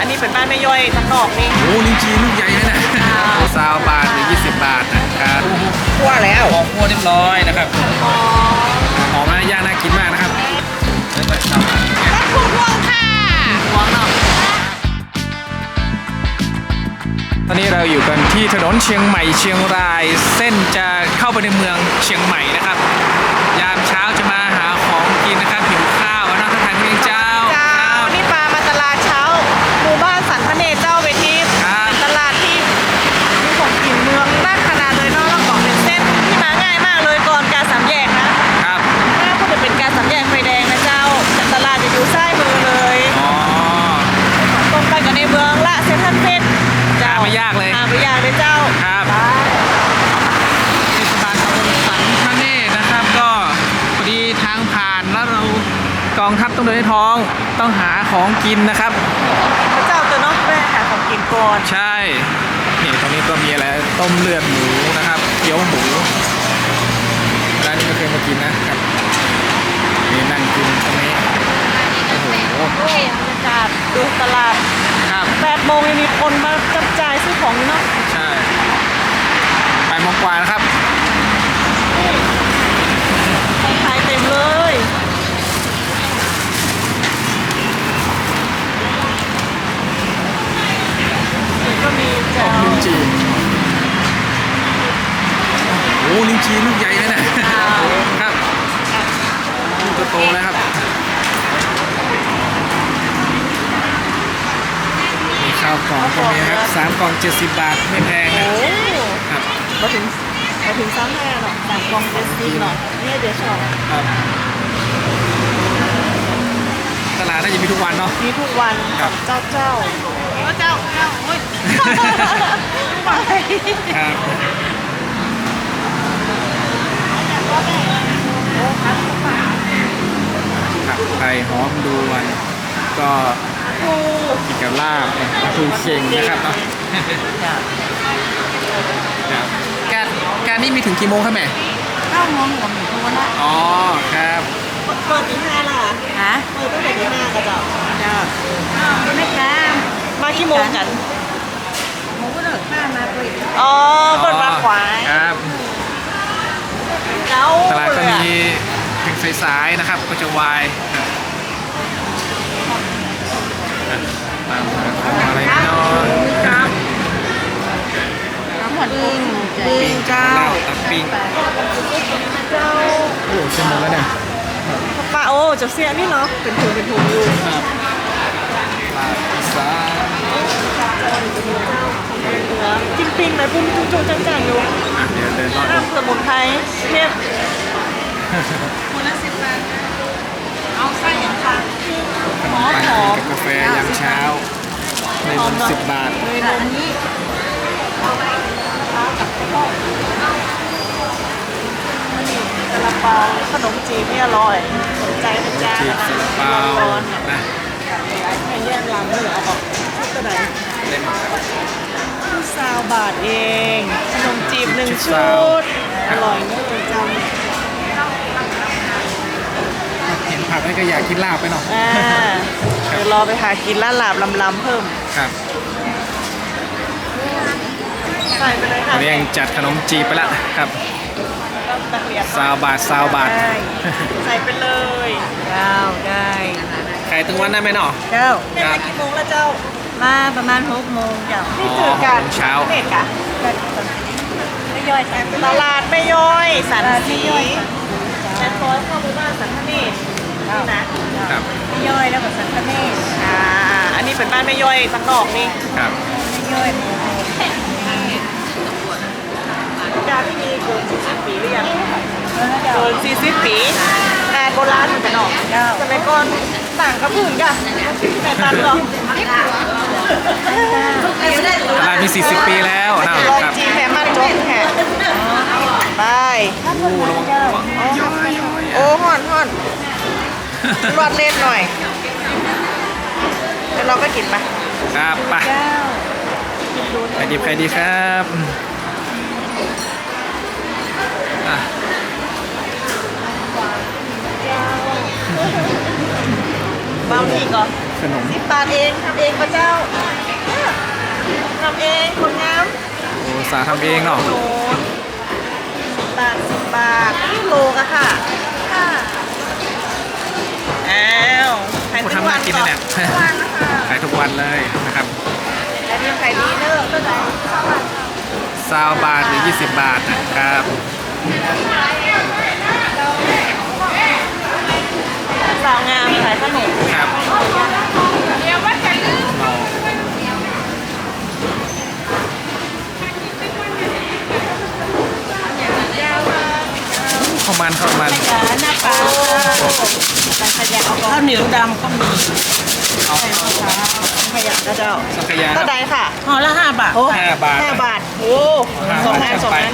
อันนี้เป็นบ้านแม่ย่อยทั้งนอกนี่โอ้ลิ้นจี่ลูกใหญ่เลยนะซาวบาทหรือ 20 บาทนะครับคั่วแล้วหอมคั่วเรียบร้อยนะครับหอมนะย่างน่ากินมากนะครับเริ่มจากซาวบาทบ้านพวงพวงค่ะพวงเนาะตอนนี้เราอยู่กันที่ถนนเชียงใหม่เชียงราย เส้นจะเข้าไปในเมืองเชียงใหม่นะครับ ของกินนะครับพระเจ้าตัวเน้องแม่หาของกินก่อนใช่นี่ตรงนี้ก็มีอะไรต้มเลือดหมูนะครับเกี๊ยวหมูร้านนี้ก็เคยมากินนะครับนี่นั่งกินตรงนี้โอ้โหโอ้ยบรรยากาศดูตลาดครับ8โมงยังมีคนมาจับจ่ายซื้อของอยู่เนาะใช่ไปโมงกว่านะครับ ของขายเต็มเลย ก็มีเจ้า ลิ้นจี่ โอ้โหลิ้นจี่ลูกใหญ่เลยนะครับลูกโตๆเลยครับมีข้าวกล่องก็มีนะครับสามกล่อง70บาทไม่แพงนะครับมาถึงมาถึงซ้ำแน่หรอกสามกล่องเจสซี่หรอกเนี่ยเดี๋ยวชอบครับตลาดน่าจะมีทุกวันเนาะมีทุกวันครับเจ้าเจ้าเจ้าเจ้าโอ้ยไปครับ ผักไทยหอมดวนก็ปูกินกับลาบปลาทูเค็งนะครับเนาะจ้ะครับการการนี้มีถึงกี่โมงครับแม่เก้าโมงกับหนึ่งทุกวันละอ๋อครับเปิดที่ห้าล่ะฮะเปิดตั้งแต่ที่ห้าก็เจ้าจ้าไม่กล้ามากี่โมงกันหมูก็เลิกข้ามาคุยอ๋อเปิดมาขวายครับเจ้า ตลาดก็มีถึงสายๆนะครับก็จะวายครับตามหาของอะไรเนาะครับน้ำหอดปิ้งปิ้งเจ้าลาบตับปิ้งเจ้าโอ้ชั่วโมงแล้วเนี่ยปลาโอ้เจะเสียนี่เนาะเป็นถุงเป็นถุงอยู่ครับลาบอีสานเหลือกินปิ้งเลยปุ้มจุ๊จุ๊จังจังอยู่อะ เดี๋ยวเดินรอดดูน้ำสมุนไพรเทพคนละสิบบาทเอาไส้อย่างค่ะขนมปังกับกาแฟยามเช้าในวันสิบบาทเลยนมอันนี้ซาลาเปาขนมจีนนี่อร่อยสนใจนะจ๊ะจีบซาลาเปาร้อนนะๆให้แย่งลำเลยเอาบอกชุดตัวไหนเล่น ครับชุดซาวบาทเองขนมจีบหนึ่งชุดชุซาวดอร่อยนะคุณจังเห็นผักแล้วก็อยากกินลาบไปหน่อยอ่าเดี๋ยวรอไปหากินร้านหลาบลำๆเพิ่ม ครับใส่ไปเลยตค่ะอนนี้ยังจัดขนมจีบไปแล้วครับนักเรียนซาวบาทซาวบาทได้ใส่ไปเลยเจ้าได้ขายตึงวันได้ไหมเนาะเจ้าแม่มากี่โมงแล้วเจ้า มาประมาณหกโมงเจ้านี่คือการเช้าเด็กอะไม่ย่อยใส่ไปตลาดไม่ย่อยสันตลาดสีไม่ย่อยแม่คอยเข้าหมู่บ้านสันพเนตรนี่นะครับไม่ย่อยแล้วก็สันพเนศอ่าอันนี้เป็นบ้านไม่ย่อยสังนอกนี่ครับไม่ย่อยหมูยาที่มีเกิน40ปีหรือยังแล้วเจ้าเกิน40ปีงานโบราณเหมือนกันเนาะเจ้าสมัยก่อนต่างกับพื้นกันแต่ตันหรอ ร้านมี 40 ปีแล้วนะลอยครับจีแหมันจกแห่ไป โอ้ระวังระวังย้อยย้อยโอ้ห่อนห่อนรอดเล่นหน่อยแล้วเราก็กินไปครับไปเจ้าใครดีใครดีครับ นมสิบบาทเองทำเองพระเจ้าทำเองคนงามโอ้สาทำเองเนาะโลสิบบาทสิบบาทโลกอะค่ะค่ะอ้าวขายโอ้ทุกทำวัน่านกินเลยเนี่ยทุกวันนะคะขายทุกวันเลยนะครับแต่นี่ขายดีเนอะก็ได้ซาวบาทหรือ 20 บาทนะครับสาวงามขายขนมครับ เดี๋ยวว่าจะลืม ข้าวมันข้าวมันหน้าปลาการขยะเอาข้าวเหนียวดำก็มีเอาขยะนะเจ้าสังขยาก็ได้ค่ะห่อละห้าบาทโอ้ห้าบาทห้าบาทโอ้ห้าสองบาทอันสองอัน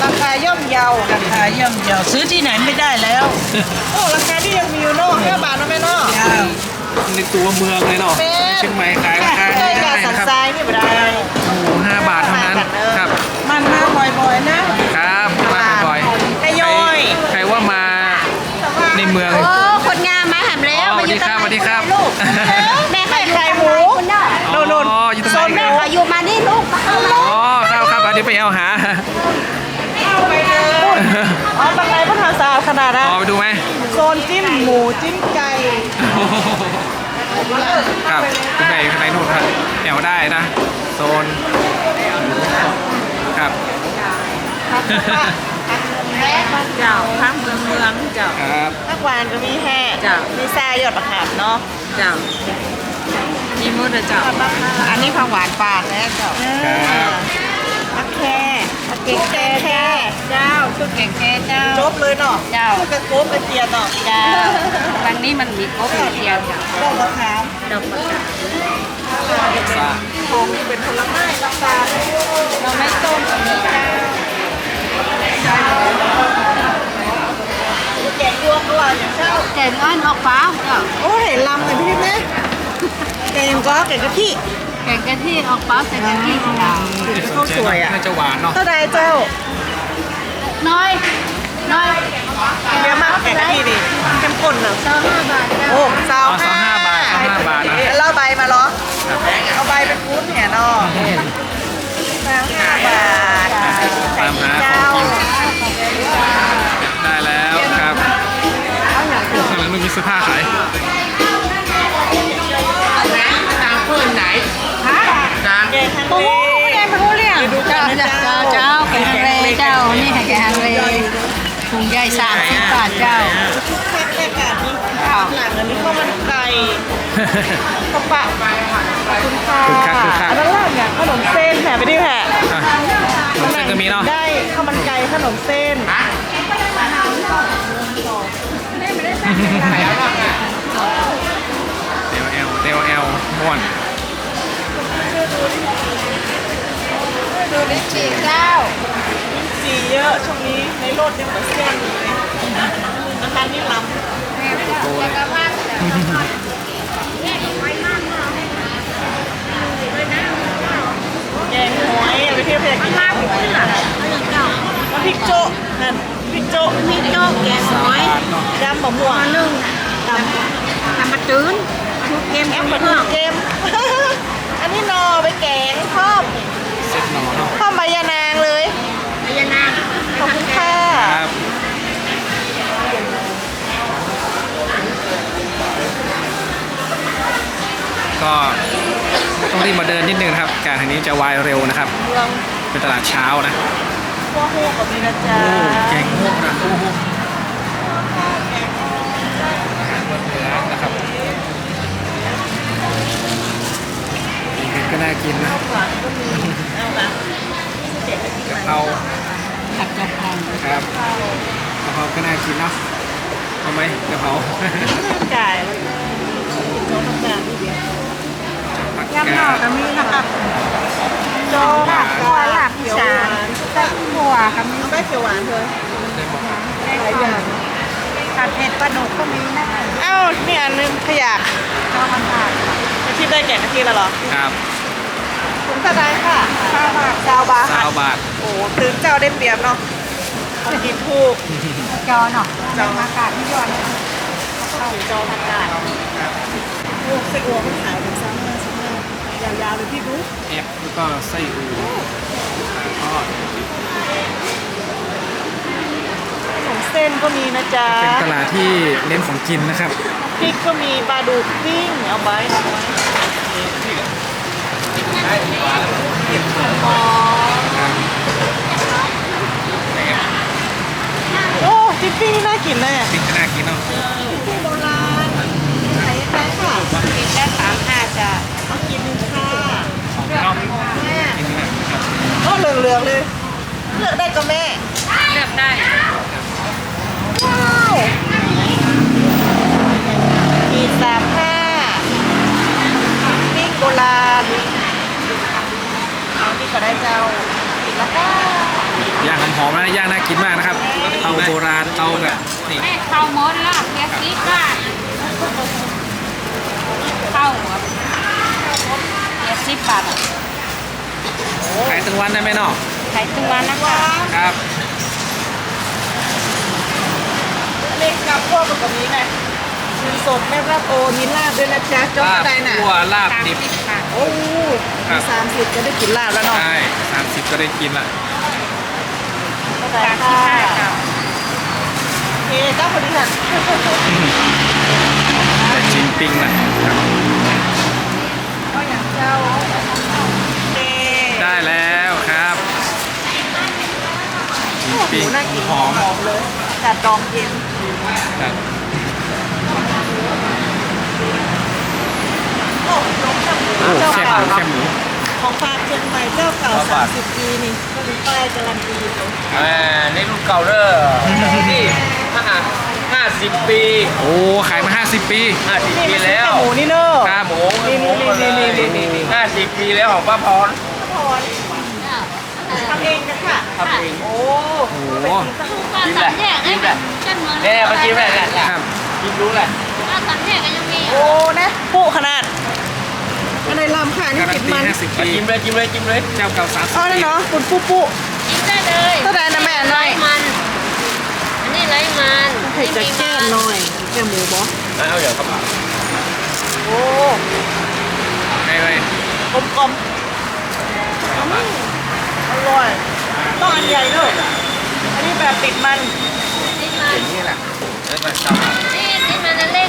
ไปราคาย่อมเยาราคาย่อมเยาซื้อที่ไหนไม่ได้แล้ว โอ้ราคาที่ยังมีอยู่เนอะห้าบาทนะแม่เนอะจ้าในตัวเมืองเลยเนาะเป็นเชียงใหม่ขายราคาใกล้นี้กัได้บสันนะครับ ทรายนี่ไม่ได้ โอ้โหห้าบาทเท่านั้นครับ มันมาบ่อยๆนะ ครับมาบ่อยๆ ให้ย่อย ใครว่ามาใน เมือง โอ้คนงามมาหำแล้วอ๋อมาอยู่กับสวัสดีครับ ลูกสวัสดีครับแม่เคยไข่หมูคุณเนาะโน่น อ๋ออยู่ตรงไหนแม่เขาอยู่มานี่ลูกมาเอาลูกอ๋อครับครับเดี๋ยวไปเอาหา อ๋อตะไคร้พัฒนาสะอาดขนาดนะอ๋อไปดูไหมโซนจิ้มหมูจิ้มไก่โอ้โหครับคุณไปข้างในนู่นครับแอวได้นะ โซน ครับ เจ้าข้างเมืองเมืองเจ้าครับภาควานก็มีแห่จ้ะมีแซ่ยอดมะขามเนาะจ้ามีมุดนะจ้าอันนี้ผักหวานปากนะเจ้าครับผักแค่ผักเก๊กแค่แค่เจ้าชุดแกงแกเจ้าจบเลยเนาะเจ้ากระโก๊บกระเทียมเนาะเจ้าทางนี้มันมีกบมีเทียมจ้าดอกมะขามดอกประกาศซาของเป็นผลไม้ราคาเราไม่ต้มกับนี้จ้า แกงรวมด้วยอย่างเช่าแกงอ้อนออกฟ้าเจ้าโอ้เห็นลำเลยพี่แม่แกงก็แกงกะทิแกงกะทิออกฟ้าใส่กะทิเจ้าข้าวสวยอะน่าจะหวานเนาะเท่าใดเจ้า น้อยน้อยเยอะมากแกงกะทิดิเข้มข้นเนอะเจ้าห้าบาทเจ้าโอ้สาวอ๋อสองห้าบาทสองห้าบาทนะเล่าใบมาเหรอเอาใบเป็นฟู้ดเนี่ยเนาะ สาวห้าบาทตามหาของได้แล้วครับข้างหลังไม่มีเสื้อผ้าขายตามเพื่อนไหนฮะตามแกงฮังโอ้เลยไม่รู้เรื่องดูกัเจ้านนะเจ้าเจ้าเจ้าแกงฮังเลเจ้า นี่แกงฮังเลถุงใหญ่สามสิบบาทเจ้าแค่แค่กันนี่หลังอันนี้ข้าวมันไก่ ข้าวปะขอบคุณค่ะคึกคักคึกคัก อันนั้นล่ะเนี่ยขนมเส้นแถมไปดิแผ่อะขนมเส้นก็มีเนาะได้ข้าวมันไก่ขนมเส้นเตลเอลเตลเอลม่วนดูดิจีเจ้าสีเยอะช่วงนี้ในรถยังเหมือนเส้นอยู่เลยนะคะนี่ล้ำแม่เจ้าแล้วก็ว่างเจ้า แกงหอยเอาไปเที่ยวไปกินข้าวหอยน้ำพริกโจ๊ะนั่นพริกโจ๊ะมีโจ๊กแกงหอยยำบะม่วงนึ่งยำทำมาตื้นชุดเกมแอมมปะเคทูรื่องเกมอันนี้นอไปแกงครอบเซ็ตนอเนาะครอบใบยานางเลยพญานาคขอบคุณค่ะครับก็ ต้องรีบมาเดินนิดนึงนะครับ การทางนี้จะวายเร็วนะครับเมืองเป็นตลาดเช้านะพวกฮูกกับมีนะจ๊ะแกงฮกนะโอ้โหอาหารบนเหนือนะครับนี่ก็น่ากินนะหวานก็มีเอานะกะเพราผัดกะเพราครับกะเพราก็น่ากินเนาะทำไหมกะเพราไก่มันโจ๊กน้ำตาลนิดเดียวผัก ยำหน่อกาก็ดมีนะคะโจ๊กหลักกหัวาหลักเขียวสาหวานไส้หัวก็มีเอาไปเขียวหวานเธอได้บอกหลายอย่างผัดเผ็ดปลาดุกก็มีนะเอ้านี่อันนึงขยะข้าวมันผัดอาชีพได้แก่กะทิแล้วเหรอครับคุณสดายค่ะข้าวบาทเจ้าบาทสาวบาทโอ้ถึงเจ้าได้เปรียบเนาะกินถูกจอเนาะจอมากาศที่ยอดข้าวจอผักกาดโอ้ไส้อั่วมันขาย ยาวๆเลยพี่บุ๊คแอปแล้วก็ไส้อูปลาทอดขนมเส้นก็มีนะจ๊ะเป็นตลาดที่เน้นของกินนะครับพริกก็มีปลาดุกปิ้งเอาไว้เอาไว้โอ้จิ๊ปปิ้งนี่น่ากินเลยอะปิ้งก็น่ากินเนาะโบราณขายยังไงค่ะกินได้สามห้าจ้ะเอากินหนึ่งค่ะของนอก แม่ กินนะครับ ก็เหลืองๆเลยเลือกได้ก็แม่เลือกได้ว้าวมีสามห้าปิ้งโบราณเอานี่ก็ได้เจ้าอีกแล้วก็ย่างหอมๆนะย่างน่ากินมากนะครับเตาโบราณเตาแบบนี่แม่เข้าหมดละเกียร์ซีบ้านเข้าหัวเกียร์ซีบาทอะ ขายทั้งวันได้ไหมเนาะขายทุกวันนะคะครับเล็กกับพวกแบบนี้ไงเงินสดแม่รับโอมีลาบด้วยนะจ๊ะจ้องลาบอะไรน่ะคั่วลาบสามดิบสิบค่ะโอ้ครับสามสิบจะได้กินลาบแล้วเนาะใช่สามสิบก็ได้กินละเข้าใจสามสิบค่ะห้าค่ะโอเคเจ้าพอดีค่ะแต่ชิมปิ้งละครับก็อย่างเจ้าโอเค ได้แล้วครับชิมโอ้โหปิ้งน่ากินหอมหอมเลยจัดดองเย็นครับโอ้น้องแคบหมูโอ้เจ้าแค่หเก่ามูแค่หมูของฝากเชียงใหม่เจ้าเก่า30ปีนี่ก็มีป้ายการันตีเลยอ่าในรุ่นเก่าเด้อนี่ห้าห้าสิบปี โอ้ขายมา50ปีห้าสิบนี่ปีไม่ใช่แล้วแค่หมูนี่เนอะครับหมูนี่หมูนี่นี่นี่นี่นี่ห้าสิบปีแล้วของป้าพร พรทำเองกันค่ะทำเองโอ้โอ้โหกินแหละกินแหละเนี่ยมากินแหละเนี่ยครับกินรู้แหละโอ้นะปุขนาดอะไรลำค่ะนี่การัตินดตีมัน50มาปีกินเลยกินเลยกินเลยเจ้าเก่าอ๋อ30นี่ปีเนาะคุณปุปุกินได้เลยเท่าไหร่นะแม่น้อยมันอันนี้ไรมันไข่จะแก้หน่อยแก้หมูบอเอาอย่างครับโอ้ไงเลยกลมกลม อร่อยต้องอันใหญ่ด้วยอันนี้แบบติดมันนี่มันนี่แหละเอ้ยมาทำนี่นี่มันอันเล็ก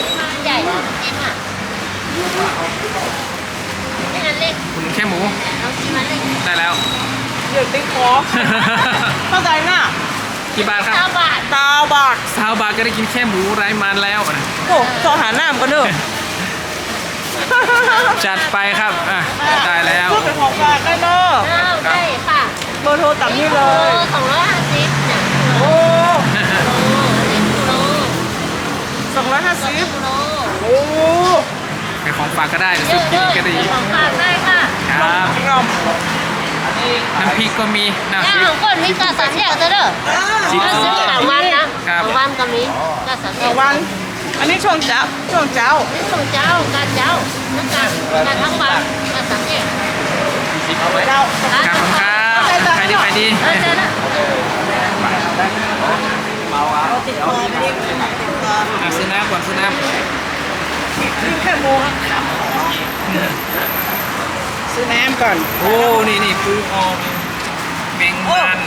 นี่มันอันใหญ่นี่มันนี่อันเล็กคุณแค่หมูเอาที่มันเล็กได้แล้วเดี๋ยวติ๊กคอเข้าใจน่ะกี่บาทครับเก้าบาทตาบาดสาวบาทก็ได้กินแค่หมูไร้มันแล้วนะโอ้จอหาน้ำกันเนอะ จัดไปครับ อะ ได้แล้วเพื่อเป็นของฝากได้เนอะเอาได้ค่ะเบอร์โทรต่ำนี่เลโลยสองร้อยห้าสิบเนี่ยโอ้โลนี่โลสองร้อยห้าสิบโลโอ้เป็นของฝากก็ได้หรือเยซื้ออะกิเยนอะก็ดีของฝากได้ค่ะ ครับงอมน้ำพริกก็มีนะย่างของก้นมีกาสันแยกเด้อชิ้นถ้าซื้อหลังวันนะครับหลังวันก็มีกาสันแยต่อกวัน อันนี้ช่วงเช้า ช่วงเช้า นี่ส่งเจ้าการเจ้านักการการทั้งวันกาสันแยกเอาไหมเช้าครับผมครับใครดีใครดีเออเจอแล้วติดคอไม่ได้ติดคออะซื้อน้ำก่อนซื้อน้กินแค่หมูครับซื้อน้ำก่อนำโอ้ นี่นี่ปูออมแมงมัน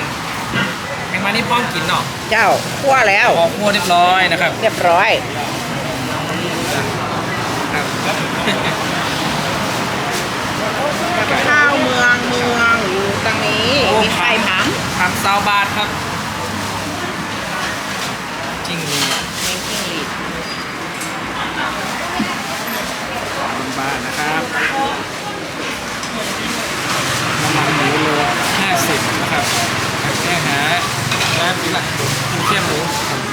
แมงมันนี่ป้อมกินเนาะเจ้าคั่วแล้วออกหัวเรียบร้อยนะครับเรียบร้อยครับข้าวเมืองเมืองอยู่ตรงนี้โอ้มีไข่ผํทำซาวบาทครับจริงดีมีจิ้งหรีดบาทนะครับน้ำมันหมูโลห้าสิบนะครับแค่หา น้ำกินล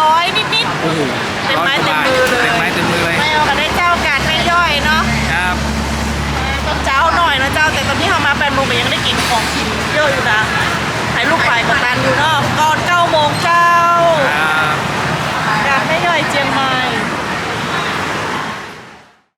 ร้อยนิดๆเต็มไม้เต็มมือเลยเต็มไม้เต็มมือเลย ไม่เอากัได้เจ้ากานไม่ย่อยเนาะครับต้องเจ้าหน่อยนะเจ้าแต่ตอนที่เขามาแปดโมงมันยังได้กินของกินเยอะอยู่นะถ่ายรูปฝ่ายกับตันอยู่เนาะก่อนเก้าโมงเจ้าครับ การไม่ย่อยเจียงใหม่